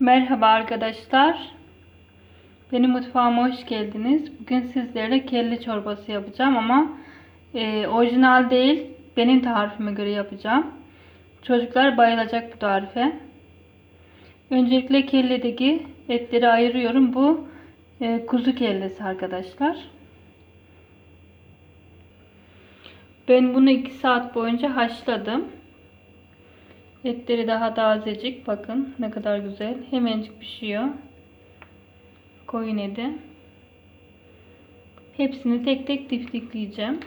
Merhaba arkadaşlar. Benim mutfağıma hoş geldiniz. Bugün sizlere kelle çorbası yapacağım ama e, orijinal değil. Benim tarifime göre yapacağım. Çocuklar bayılacak bu tarife. Öncelikle kelledeki etleri ayırıyorum. Bu e, kuzu kellesi arkadaşlar. Ben bunu 2 saat boyunca haşladım. Etleri daha tazecik. Bakın ne kadar güzel. Hemencik pişiyor. Koyun eti. Hepsini tek tek tiftikleyeceğim.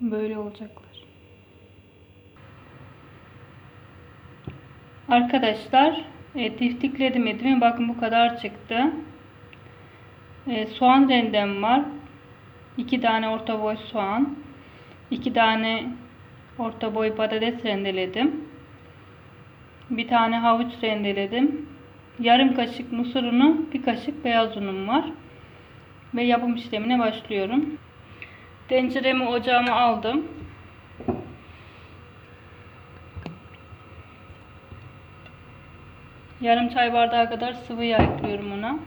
Böyle olacaklar. Arkadaşlar e, tiftikledim etimi. Bakın bu kadar çıktı. E, soğan rendem var. 2 tane orta boy soğan. 2 tane orta boy patates rendeledim. Bir tane havuç rendeledim. Yarım kaşık mısır unu, bir kaşık beyaz unum var. Ve yapım işlemine başlıyorum. Tenceremi ocağıma aldım. Yarım çay bardağı kadar sıvı yağ ekliyorum ona.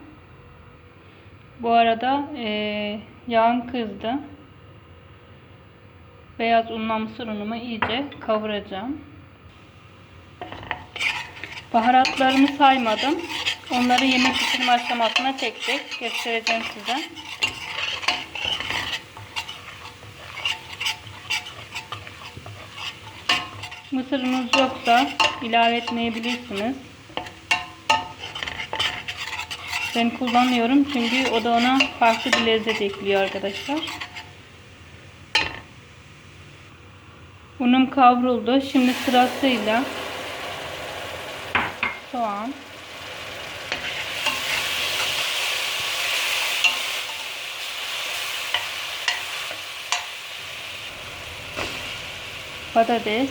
Bu arada e, yağım kızdı. Beyaz unla mısır unumu iyice kavuracağım. Baharatlarımı saymadım. Onları yemek pişirme aşamasına tek tek göstereceğim size. Mısırınız yoksa ilave etmeyebilirsiniz. Ben kullanıyorum çünkü o da ona farklı bir lezzet ekliyor arkadaşlar. Unum kavruldu. Şimdi sırasıyla soğan, patates,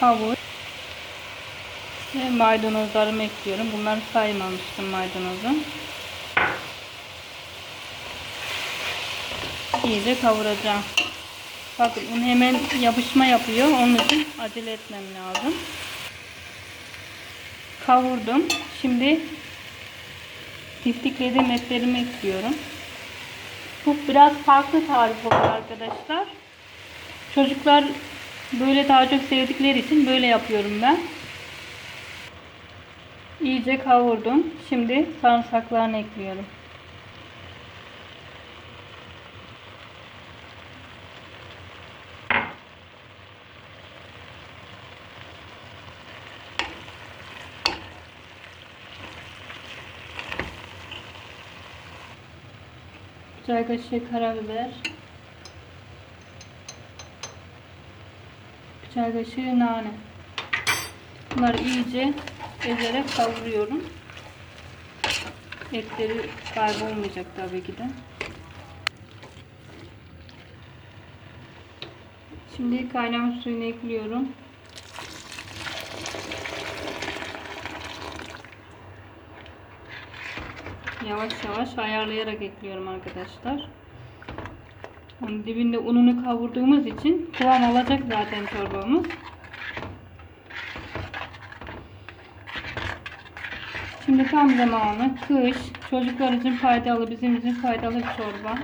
havuç ve maydanozlarımı ekliyorum. Bunları saymamıştım maydanozu. İyice kavuracağım. Bakın un hemen yapışma yapıyor. Onun için acele etmem lazım. Kavurdum. Şimdi tiftiklediğim etlerimi ekliyorum. Bu biraz farklı tarif olur arkadaşlar. Çocuklar böyle daha çok sevdikleri için böyle yapıyorum ben. İyice kavurdum. Şimdi sarımsaklarını ekliyorum. Çay kaşığı karabiber. Çay kaşığı nane. Bunları iyice ezerek kavuruyorum. Etleri kaybolmayacak tabii ki de. Şimdi kaynamış suyunu ekliyorum. Yavaş yavaş ayarlayarak ekliyorum arkadaşlar. Onun dibinde ununu kavurduğumuz için kıvam alacak zaten çorbamız. Şimdi tam zamanı kış çocuklar için faydalı bizim için faydalı bir çorba.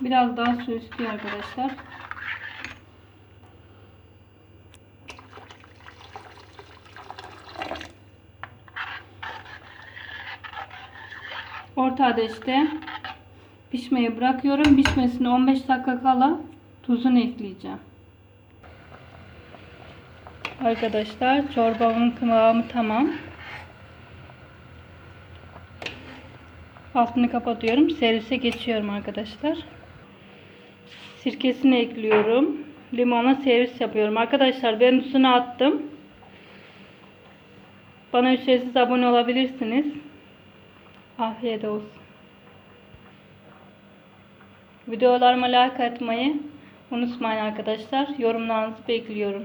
Biraz daha su istiyor arkadaşlar. Orta ateşte pişmeye bırakıyorum. Pişmesine 15 dakika kala tuzunu ekleyeceğim. Arkadaşlar çorbamın kıvamı tamam. Altını kapatıyorum. Servise geçiyorum arkadaşlar. Sirkesini ekliyorum. Limona servis yapıyorum. Arkadaşlar ben üstüne attım. Bana ücretsiz abone olabilirsiniz. Afiyet olsun. Videolarıma like atmayı unutmayın arkadaşlar. Yorumlarınızı bekliyorum.